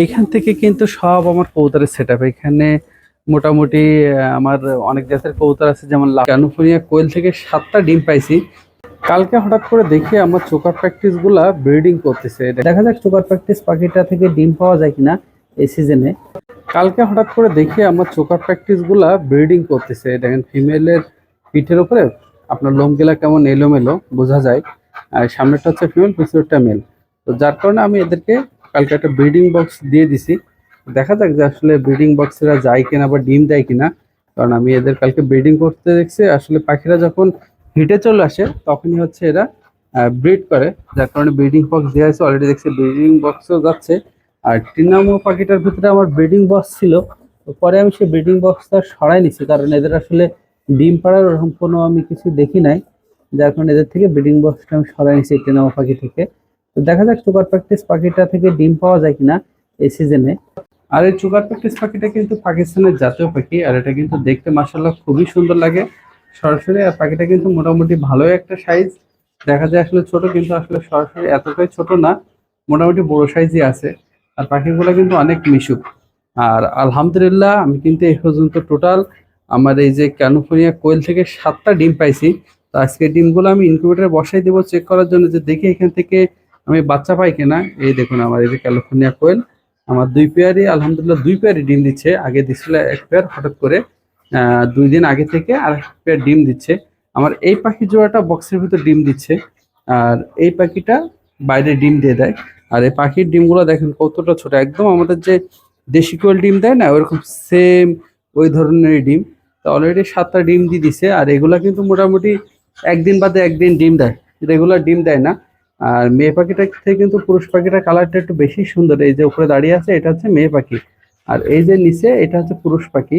এইখান থেকে কিন্তু সব আমার কবুতরের সেট আপ এখানে মোটামুটি আমার অনেক জাতের কবুতর আছে, যেমন ক্যানোফোনিয়া কোয়েল থেকে সাতটা ডিম পাইছি। কালকে হঠাৎ করে দেখি আমার চোকার প্র্যাকটিসগুলা ব্রিডিং করতেছে। দেখা যাক চোকার প্র্যাকটিস পাখিটা থেকে ডিম পাওয়া যায় কিনা এই সিজনে কালকে হঠাৎ করে দেখি আমার চোকার প্র্যাকটিসগুলা ব্রিডিং করতেছে। দেখেন ফিমেলের পিঠের উপরে আপনার লোমগুলা কেমন এলোমেলো, বোঝা যায়। আর সামনেটা হচ্ছে ফিমেল পিছনেরটা মেল তো যার কারণে আমি এদেরকে কালকে একটা ব্রিডিং বক্স দিয়ে দিছি। দেখা যাক যে আসলে ব্রিডিং বক্সেরা যায় কিনা বা ডিম দেয় কিনা। কারণ আমি এদের কালকে ব্রিডিং করতে দেখছি, আসলে পাখিরা যখন হিটে চলে আসে, তখনই হচ্ছে এরা ব্রিড করে। যার কারণে ব্রিডিং বক্স দেওয়া আছে অলরেডি দেখছি ব্রিডিং বক্সও যাচ্ছে। আর টিনামো পাখিটার ভিতরে আমার ব্রিডিং বক্স ছিল। পরে আমি সেই ব্রিডিং বক্সটা সরাই নিছি, কারণ এদের আসলে ডিম পাড়ার ওরকম কোনো আমি কিছু দেখি নাই। যার কারণে এদের থেকে ব্রিডিং বক্সটা আমি সরাই নিছি টিনামো পাখি থেকে। তো দেখা যাক সুগার প্র্যাকটিস পাখিটা থেকে ডিম পাওয়া যায় কিনা এই সিজনে আর এই সুগার প্র্যাকটিস পাখিটা কিন্তু পাকিস্তানের জাতীয় পাখি, আর এটা কিন্তু দেখতে মাসাল্লাহ খুবই সুন্দর লাগে। সরাসরি আর পাখিটা কিন্তু মোটামুটি ভালোই একটা সাইজ দেখা যায় আসলে ছোট, কিন্তু আসলে সরাসরি এতটাই ছোট না, মোটামুটি বড় সাইজই আছে। আর পাখিগুলো কিন্তু অনেক মিশুক। আর আলহামদুলিল্লাহ, আমি কিন্তু এই পর্যন্ত টোটাল আমার এই যে ক্যানোফোনিয়া কোয়েল থেকে সাতটা ডিম পাইছি। তো আজকে ডিমগুলো আমি ইনকিউবেটারে বসাই দেবো চেক করার জন্য যে দেখি এখান থেকে আমি বাচ্চা পাই কিনা, এই দেখুন আমার, এই যে ক্যালিফোর্নিয়া কোয়েল। আমার দুই পেয়ারই, আলহামদুলিল্লাহ দুই পেয়ারই ডিম দিচ্ছে। আগে দিচ্ছিল এক পেয়ার, হঠাৎ করে দুই দিন আগে থেকে আর এক পেয়ার ডিম দিচ্ছে। আমার এই পাখি জোড়াটা বক্সের ভিতর ডিম দিচ্ছে। আর এই পাখিটা বাইরে ডিম দিয়ে দেয়। আর এই পাখির ডিমগুলো দেখেন কতটা ছোট। একদম আমাদের যে দেশি কোয়েল ডিম দেয় না, ওরকম সেম ওই ধরনের ডিম। তো অলরেডি সাতটা ডিম দিয়ে দিছে। আর এগুলা কিন্তু মোটামুটি একদিন বাদে একদিন ডিম দেয়। রেগুলার ডিম দেয় না। আর মেয়ে পাখিটা থেকে কিন্তু পুরুষ পাখিটার কালারটা একটু বেশি সুন্দর। এই যে উপরে দাঁড়িয়ে আছে, এটা হচ্ছে মেয়ে পাখি। আর এই যে নিচে, এটা হচ্ছে পুরুষ পাখি।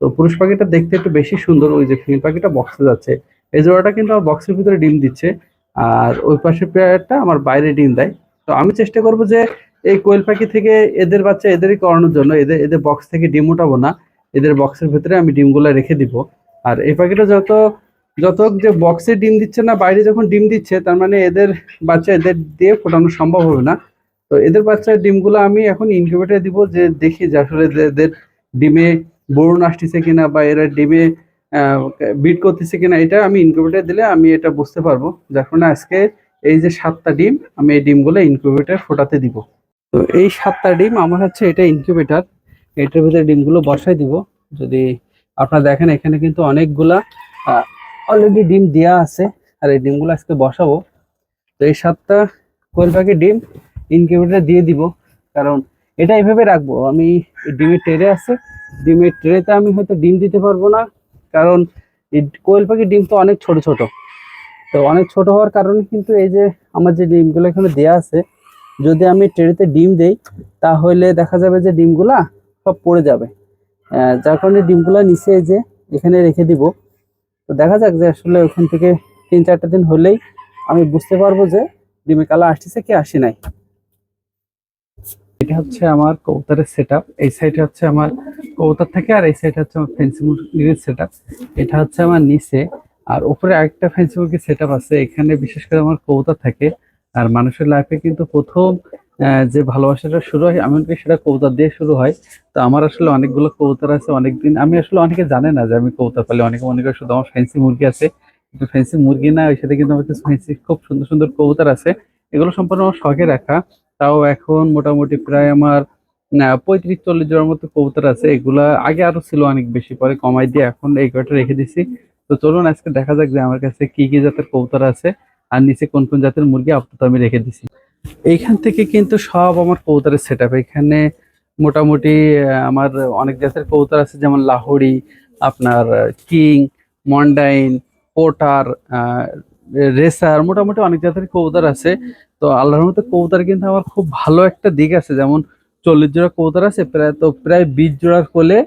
তো পুরুষ পাখিটা দেখতে একটু বেশি সুন্দর। ওই যে ফিমেল পাখিটা বক্সে যাচ্ছে। এই জোড়াটা কিন্তু আমার বক্সের ভিতরে ডিম দিচ্ছে। আর ওই পাশের পেয়ারটা আমার বাইরে ডিম দেয়। তো আমি চেষ্টা করব যে এই কোয়েল পাখি থেকে এদের বাচ্চা এদেরই করানোর জন্য, এদের এদের বক্স থেকে ডিম উঠাবো না। এদের বক্সের ভিতরে আমি ডিমগুলো রেখে দিব। আর এই পাখিটা যত যত যে বক্সে ডিম দিচ্ছে না, বাইরে যখন ডিম দিচ্ছে, তার মানে এদের বাচ্চা এদের দিয়ে ফোটানো সম্ভব হবে না। তো এদের বাচ্চার ডিমগুলো আমি এখন ইনকিউবেটারে দিব, যে দেখি যে আসলে এদের ডিমে বরুণ আসতেছে কিনা, বা এরা ডিমে বিট করতেছে কিনা, এটা আমি ইনকিউবেটারে দিলে আমি এটা বুঝতে পারব। যার কারণে আজকে এই যে সাতটা ডিম, আমি এই ডিমগুলো ইনকিউবেটার ফোটাতে দিব। তো এই সাতটা ডিম আমার হচ্ছে এটা ইনকিউবেটার এটার ভিতরে ডিমগুলো বসাই দিব। যদি আপনারা দেখেন, এখানে কিন্তু অনেকগুলা অলরেডি ডিম দেওয়া আছে, আর এই ডিমগুলো আজকে বসাবো। তো এই সাতটা কোয়েল পাখির ডিম ইনকিউবেটারে দিয়ে দিব, কারণ এটা এইভাবে রাখব। আমি ডিমের ট্রে আছে, ডিমের ট্রেতে আমি হয়তো ডিম দিতে পারব না, কারণ এই কোয়েল পাখির ডিম তো অনেক ছোট ছোট। তো অনেক ছোট হওয়ার কারণে কিন্তু এই যে আমার যে ডিমগুলো এখানে দেওয়া আছে, যদি আমি ট্রেতে ডিম দেই, তাহলে দেখা যাবে যে ডিমগুলা সব পড়ে যাবে। যার কারণে ডিমগুলা নিচে যে এখানে রেখে দিব। তো দেখা যাক যে আসলে ওখান থেকে তিন, চারটা দিন হলেই আমি বুঝতে পারব যে ডিমে কালা আসতেছে কি আসে নাই। এটা হচ্ছে আমার কবুতরের সেট এই সাইডে হচ্ছে আমার কবুতর থাকে আর এই সাইডে হচ্ছে আমার ফেন্সি মুরগির সেট এটা হচ্ছে আমার নিচে। আর উপরে আরেকটা ফেন্সি মুরগির সেট আছে। এখানে বিশেষ করে আমার কবুতর থাকে। আর মানুষের লাইফে কিন্তু প্রথম যে ভালোবাসাটা শুরু হয় এমনকি সেটা কবুতর দিয়ে শুরু হয়। তো আমার আসলে অনেকগুলো কবুতর আছে, অনেকদিন, আমি আসলে অনেকে জানে না যে আমি কবুতর পালি। অনেকে মনে করে শুধু আমার ফ্যান্সি মুরগি আছে, কিন্তু ফ্যান্সি মুরগি না, ওই সাথে কিন্তু আমার কিছু ফ্যান্সি খুব সুন্দর সুন্দর কবুতর আছে। এগুলো সম্পূর্ণ আমার শখে রাখা। তাও এখন মোটামুটি প্রায় আমার পঁয়ত্রিশ, চল্লিশ জনের মতো কবুতর আছে। এগুলা আগে আরও ছিল অনেক বেশি, পরে কমাই দিয়ে এখন এই কয়টা রেখে দিছি। তো চলুন আজকে দেখা যাক যে আমার কাছে কি কি জাতের কবুতর আছে, আর নিচে কোন কোন জাতের মুরগি আপাতত আমি রেখে দিছি। এইখান থেকে কিন্তু সব আমার কৌতারের সেট এখানে মোটামুটি আমার অনেক জাতের কৌতার আছে, যেমন লাহোরি, আপনার কিং, মন্ডাইন, পোটার রেসার, মোটামুটি অনেক জাতের কৌতার আছে। তো আল্লাহর মতো কৌতার কিন্তু আমার খুব ভালো একটা দিক আছে। যেমন চল্লিশ জোড়া কৌতার আছে, প্রায় তো প্রায় বিশ জোড়ার কোলে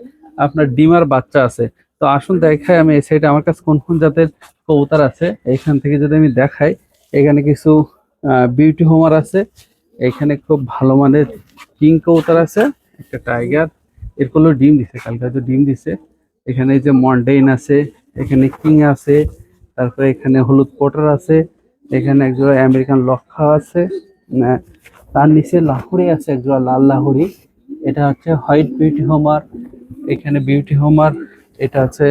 আপনার ডিমার বাচ্চা আছে। তো আসুন দেখাই আমি এই সাইডে আমার কাছে কোন কোন জাতের কৌতার আছে। এইখান থেকে যদি আমি দেখাই, এখানে কিছু বিউটি হোমার আছে। এখানে খুব ভালো মানের কিং কবুতর আছে, একটা টাইগার এর কোলেও ডিম দিছে, কালকে হয়তো ডিম দিছে। এখানে যে মন্ডেইন আছে, এখানে কিং আছে, তারপরে এখানে হলুদ পটার আছে, এখানে একজোড়া আমেরিকান লক্ষা আছে তার নিচে লাহুরি আছে একজোড়া লাল লাহুরি এটা হচ্ছে হোয়াইট বিউটি হোমার এখানে বিউটি হোমার এটা আছে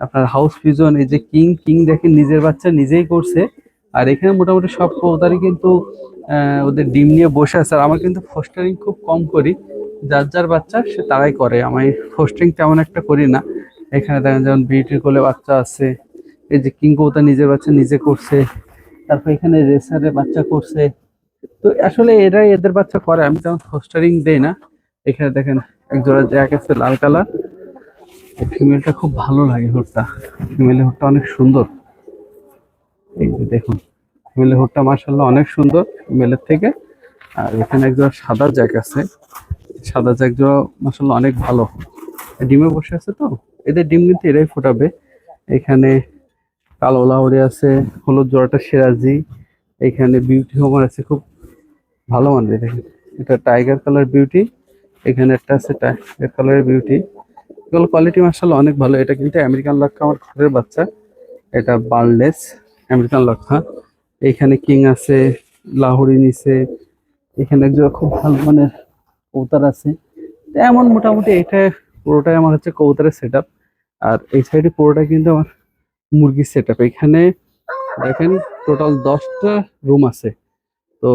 আপনার হাউস ফিজন এই যে কিং কিং দেখেন নিজের বাচ্চা নিজেই করছে। আর এখানে মোটামুটি সব কবুতারই কিন্তু ওদের ডিম নিয়ে বসে আছে। আর আমার কিন্তু ফোস্টারিং খুব কম করি। যার যার বাচ্চা, সে তারাই করে। আমি ফোস্টারিং তেমন একটা করি না। এখানে দেখেন যেমন বিউটির কোলে বাচ্চা আছে, এই যে কিং কবুতর নিজের বাচ্চা নিজে করছে, তারপর এখানে রেসারের বাচ্চা করছে। তো আসলে এরা এদের বাচ্চা করে। আমি তেমন ফোস্টারিং দেই না। এখানে দেখেন এক জোড়া জ্যাক আছে লাল কালার। ফিমেলটা খুব ভালো লাগে হুটটা ফিমেলের হুটটা অনেক সুন্দর। এই যে দেখুন ফিমেলের হুটটা মার্শাল্লাহ অনেক সুন্দর মেলের থেকে। আর এখানে এক জোড়া সাদা জ্যাক আছে। সাদা জ্যাক জোড়া মার্শাল্লাহ অনেক ভালো। ডিমে বসে আছে তো? এদের ডিম কিন্তু এরাই ফোটাবে। এখানে কালো লাহরি আছে, হলুদ জোড়াটা সিরাজি। এখানে বিউটি হোমার আছে, খুব ভালো মানের দেখেন এটা টাইগার কালার বিউটি এখানে একটা আছে টাইগার কালারের বিউটি এগুলো কোয়ালিটি মার্শাল অনেক ভালো। এটা কিন্তু আমেরিকান লক্ষা আমার ঘরের বাচ্চা। এটা বার্লেস আমেরিকান লক্ষা এখানে কিং আছে লাহোরি নিচে এখানে একজন খুব ভালো মানের কৌতার আছে। এমন মোটামুটি এটা পুরোটাই আমার হচ্ছে কৌতারের সেট আর এই সাইডে পুরোটা কিন্তু আমার মুরগির সেট এখানে দেখেন টোটাল দশটা রুম আছে। তো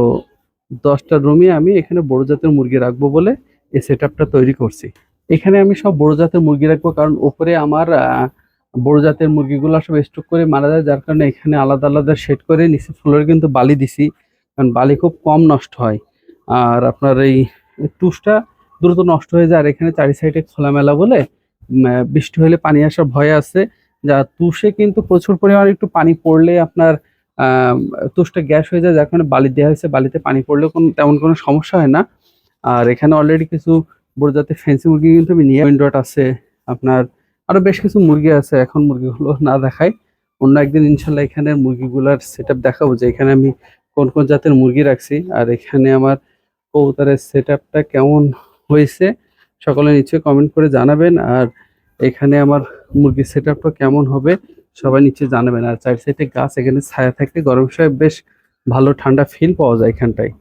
দশটা রুমে আমি এখানে বড় জাতের মুরগি রাখব বলে এই সেট তৈরি করছি। এখানে আমি সব বড় জাতের মুরগি রাখব কারণ উপরে আমার বড় জাতের মুরগিগুলো সব স্টক করে মারা যায়, যার কারণে এখানে আলাদা আলাদা শেড করে নিচে ফ্লোরে কিন্তু বালি দিছি, কারণ বালি খুব কম নষ্ট হয়। আর আপনার এই টুসটা দ্রুত নষ্ট হয়ে যায়, আর এখানে চারি সাইডে খোলামেলা বলে বৃষ্টি হলে পানি আসার ভয় আছে। যা তুষে কিন্তু প্রচুর পরিমাণে একটু পানি পড়লে আপনার তুষটা গ্যাস হয়ে যায়, যার কারণে বালি দেওয়া হয়েছে, বালিতে পানি পড়লেও কোনো, তেমন কোনো সমস্যা হয় না। আর এখানে অলরেডি কিছু বড় জাতের ফেন্সি মুরগি কিন্তু নিয়ে উইন্ডোট আছে, আপনার আরও বেশ কিছু মুরগি আছে, এখন মুরগিগুলো না দেখাই। অন্য একদিন ইনশাল্লাহ এখানে মুরগিগুলার সেট দেখাবো যে এখানে আমি কোন কোন জাতের মুরগি রাখছি। আর এখানে আমার কবুতরের সেট আপটা কেমন হয়েছে সকলে নিচে কমেন্ট করে জানাবেন। আর এখানে আমার মুরগির সেট কেমন হবে সবাই নিচে জানাবেন। আর চার সাইডে গাছ, এখানে ছায়া থাকলে গরম সময় বেশ ভালো ঠান্ডা ফিল পাওয়া যায় এখানটায়।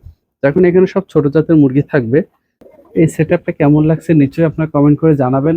এখন এখানে সব ছোট জাতের মুরগি থাকবে। এই সেট কেমন লাগছে নিশ্চয়ই আপনার কমেন্ট করে জানাবেন।